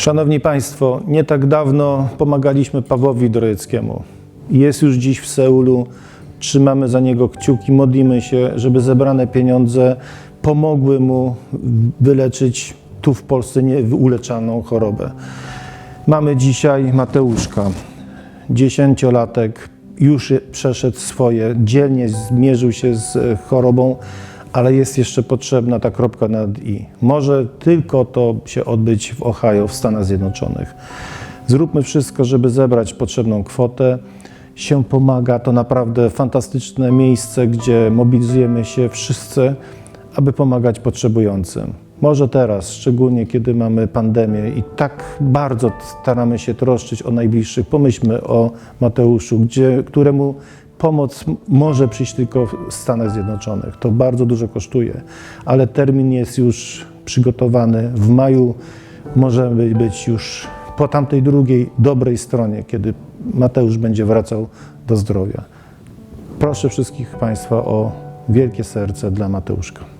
Szanowni Państwo, nie tak dawno pomagaliśmy Pawłowi Dorojeckiemu. Jest już dziś w Seulu. Trzymamy za niego kciuki, modlimy się, żeby zebrane pieniądze pomogły mu wyleczyć tu w Polsce nieuleczalną chorobę. Mamy dzisiaj Mateuszka, dziesięciolatek, już przeszedł swoje, dzielnie zmierzył się z chorobą, ale jest jeszcze potrzebna ta kropka nad i. Może tylko to się odbyć w Ohio, w Stanach Zjednoczonych. Zróbmy wszystko, żeby zebrać potrzebną kwotę. Się pomaga, to naprawdę fantastyczne miejsce, gdzie mobilizujemy się wszyscy, aby pomagać potrzebującym. Może teraz, szczególnie kiedy mamy pandemię i tak bardzo staramy się troszczyć o najbliższych, pomyślmy o Mateuszu, gdzie, któremu pomoc może przyjść tylko w Stanach Zjednoczonych. To bardzo dużo kosztuje, ale termin jest już przygotowany. W maju możemy być już po tamtej drugiej, dobrej stronie, kiedy Mateusz będzie wracał do zdrowia. Proszę wszystkich Państwa o wielkie serce dla Mateuszka.